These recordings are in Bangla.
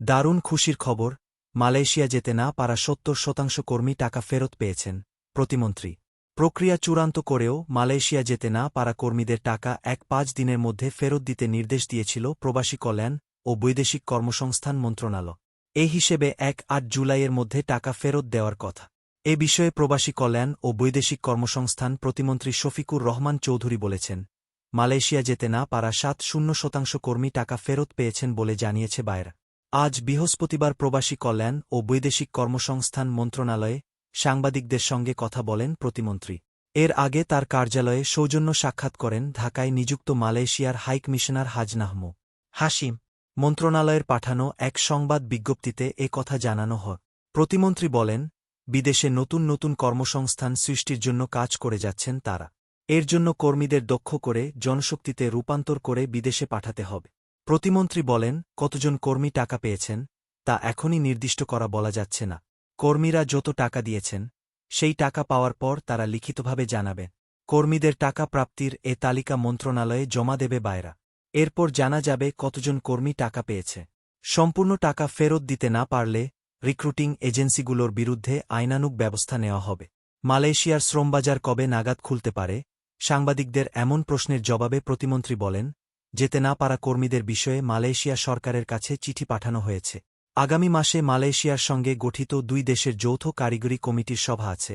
দারুণ খুশির খবর, মালয়েশিয়া যেতে না পারা সত্তর শতাংশ কর্মী টাকা ফেরত পেয়েছেন, প্রতিমন্ত্রী। প্রক্রিয়া চূড়ান্ত করেও মালয়েশিয়া যেতে না পারা কর্মীদের টাকা এক পাঁচ দিনের মধ্যে ফেরত দিতে নির্দেশ দিয়েছিল প্রবাসী কল্যাণ ও বৈদেশিক কর্মসংস্থান মন্ত্রণালয়। এ হিসেবে এক আট জুলাইয়ের মধ্যে টাকা ফেরত দেওয়ার কথা। এ বিষয়ে প্রবাসী কল্যাণ ও বৈদেশিক কর্মসংস্থান প্রতিমন্ত্রী শফিকুর রহমান চৌধুরী বলেছেন, মালয়েশিয়া যেতে না পারা সাত শূন্য শতাংশ কর্মী টাকা ফেরত পেয়েছেন বলে জানিয়েছে বায়রা। আজ বৃহস্পতিবার প্রবাসী কল্যাণ ও বৈদেশিক কর্মসংস্থান মন্ত্রণালয়ে সাংবাদিকদের সঙ্গে কথা বলেন প্রতিমন্ত্রী। এর আগে তার কার্যালয়ে সৌজন্য সাক্ষাৎ করেন ঢাকায় নিযুক্ত মালয়েশিয়ার হাইকমিশনার হাজনাহমু হাসিম মন্ত্রণালয়ের পাঠানো এক সংবাদ বিজ্ঞপ্তিতে এ কথা জানানো হয়। প্রতিমন্ত্রী বলেন, বিদেশে নতুন নতুন কর্মসংস্থান সৃষ্টির জন্য কাজ করে যাচ্ছেন তারা। এর জন্য কর্মীদের দক্ষ করে জনশক্তিতে রূপান্তর করে বিদেশে পাঠাতে হবে। প্রতিমন্ত্রী বলেন, কতজন কর্মী টাকা পেয়েছেন, তা এখনই নির্দিষ্ট করা বলা যাচ্ছে না। কর্মীরা যত টাকা দিয়েছেন, সেই টাকা পাওয়ার পর তারা লিখিতভাবে জানাবে, কর্মীদের টাকা প্রাপ্তির এ তালিকা মন্ত্রণালয়ে জমা দেবে বায়রা। এরপর জানা যাবে কতজন কর্মী টাকা পেয়েছে। সম্পূর্ণ টাকা ফেরত দিতে না পারলে রিক্রুটিং এজেন্সিগুলোর বিরুদ্ধে আইনানুগ ব্যবস্থা নেওয়া হবে। মালয়েশিয়ার শ্রমবাজার কবে নাগাদ খুলতে পারে? সাংবাদিকদের এমন প্রশ্নের জবাবে প্রতিমন্ত্রী বলেন যেতে না পারা কর্মীদের বিষয়ে মালয়েশিয়া সরকারের কাছে চিঠি পাঠানো হয়েছে। আগামী মাসে মালয়েশিয়ার সঙ্গে গঠিত দুই দেশের যৌথ কারিগরি কমিটির সভা আছে।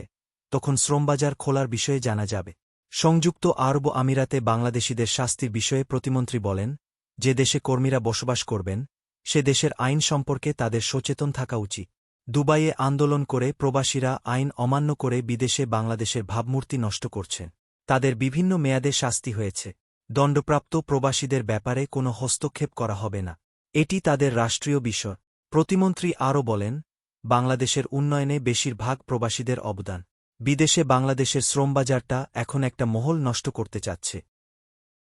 তখন শ্রমবাজার খোলার বিষয়ে জানা যাবে। সংযুক্ত আরব আমিরাতে বাংলাদেশিদের শাস্তির বিষয়ে প্রতিমন্ত্রী বলেন, যে দেশে কর্মীরা বসবাস করবেন, সে দেশের আইন সম্পর্কে তাদের সচেতন থাকা উচিত। দুবাইয়ে আন্দোলন করে প্রবাসীরা আইন অমান্য করে বিদেশে বাংলাদেশের ভাবমূর্তি নষ্ট করছেন। তাদের বিভিন্ন মেয়াদে শাস্তি হয়েছে। দণ্ডপ্রাপ্ত প্রবাসীদের ব্যাপারে কোনো হস্তক্ষেপ করা হবে না। এটি তাদের রাষ্ট্রীয় বিষয়। প্রতিমন্ত্রী আরও বলেন, বাংলাদেশের উন্নয়নে বেশিরভাগ প্রবাসীদের অবদান। বিদেশে বাংলাদেশের শ্রমবাজারটা এখন একটা মহল নষ্ট করতে চাচ্ছে।